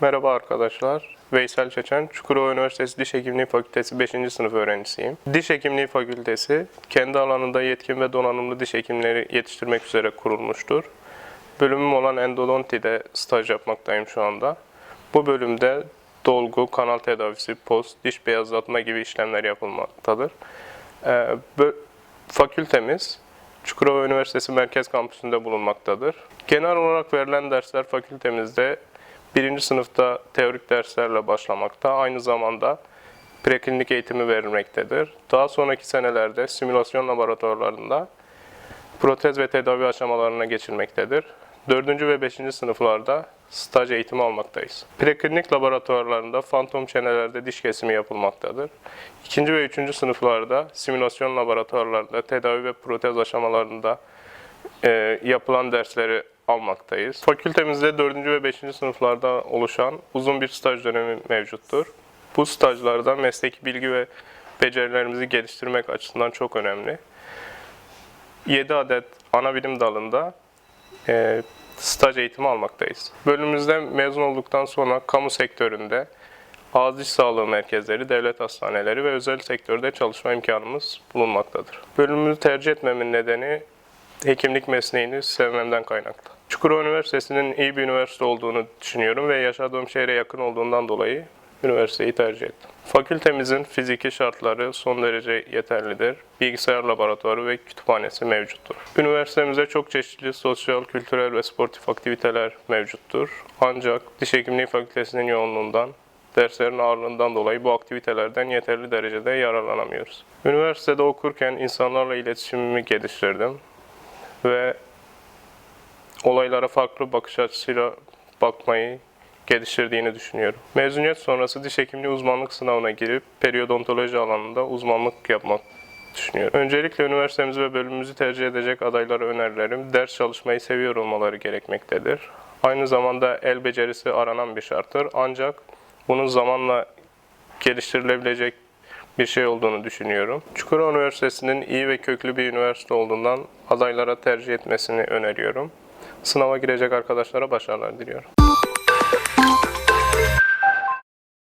Merhaba arkadaşlar. Veysel Çeçen, Çukurova Üniversitesi Diş Hekimliği Fakültesi 5. sınıf öğrencisiyim. Diş Hekimliği Fakültesi, kendi alanında yetkin ve donanımlı diş hekimleri yetiştirmek üzere kurulmuştur. Bölümüm olan endodonti'de staj yapmaktayım şu anda. Bu bölümde dolgu, kanal tedavisi, post, diş beyazlatma gibi işlemler yapılmaktadır. Ee, fakültemiz Çukurova Üniversitesi Merkez Kampüsü'nde bulunmaktadır. Genel olarak verilen dersler fakültemizde birinci sınıfta teorik derslerle başlamakta. Aynı zamanda preklinik eğitimi verilmektedir. Daha sonraki senelerde simülasyon laboratuvarlarında protez ve tedavi aşamalarına geçilmektedir. 4. ve 5. sınıflarda staj eğitimi almaktayız. Preklinik laboratuvarlarında fantom çenelerde diş kesimi yapılmaktadır. 2. ve 3. sınıflarda simülasyon laboratuvarlarında tedavi ve protez aşamalarında e, yapılan dersleri almaktayız. Fakültemizde 4. ve 5. sınıflarda oluşan uzun bir staj dönemi mevcuttur. Bu stajlarda mesleki bilgi ve becerilerimizi geliştirmek açısından çok önemli. 7 adet ana bilim dalında e, staj eğitimi almaktayız. Bölümümüzden mezun olduktan sonra kamu sektöründe ağız diş sağlığı merkezleri, devlet hastaneleri ve özel sektörde çalışma imkanımız bulunmaktadır. Bölümümüzü tercih etmemin nedeni hekimlik mesleğini sevmemden kaynaklı. Çukurova Üniversitesi'nin iyi bir üniversite olduğunu düşünüyorum ve yaşadığım şehre yakın olduğundan dolayı üniversiteyi tercih ettim. Fakültemizin fiziki şartları son derece yeterlidir. Bilgisayar laboratuvarı ve kütüphanesi mevcuttur. Üniversitemizde çok çeşitli sosyal, kültürel ve sportif aktiviteler mevcuttur. Ancak Diş Hekimliği Fakültesinin yoğunluğundan derslerin ağırlığından dolayı bu aktivitelerden yeterli derecede yararlanamıyoruz. Üniversitede okurken insanlarla iletişimimi geliştirdim ve olaylara farklı bakış açısıyla bakmayı geliştirdiğini düşünüyorum. Mezuniyet sonrası diş hekimliği uzmanlık sınavına girip periyodontoloji alanında uzmanlık yapmak düşünüyorum. Öncelikle üniversitemizi ve bölümümüzü tercih edecek adaylara önerilerim ders çalışmayı seviyor olmaları gerekmektedir. Aynı zamanda el becerisi aranan bir şarttır. Ancak bunun zamanla geliştirilebilecek bir şey olduğunu düşünüyorum. Çukurova Üniversitesi'nin iyi ve köklü bir üniversite olduğundan adaylara tercih etmesini öneriyorum. Sınava girecek arkadaşlara başarılar diliyorum.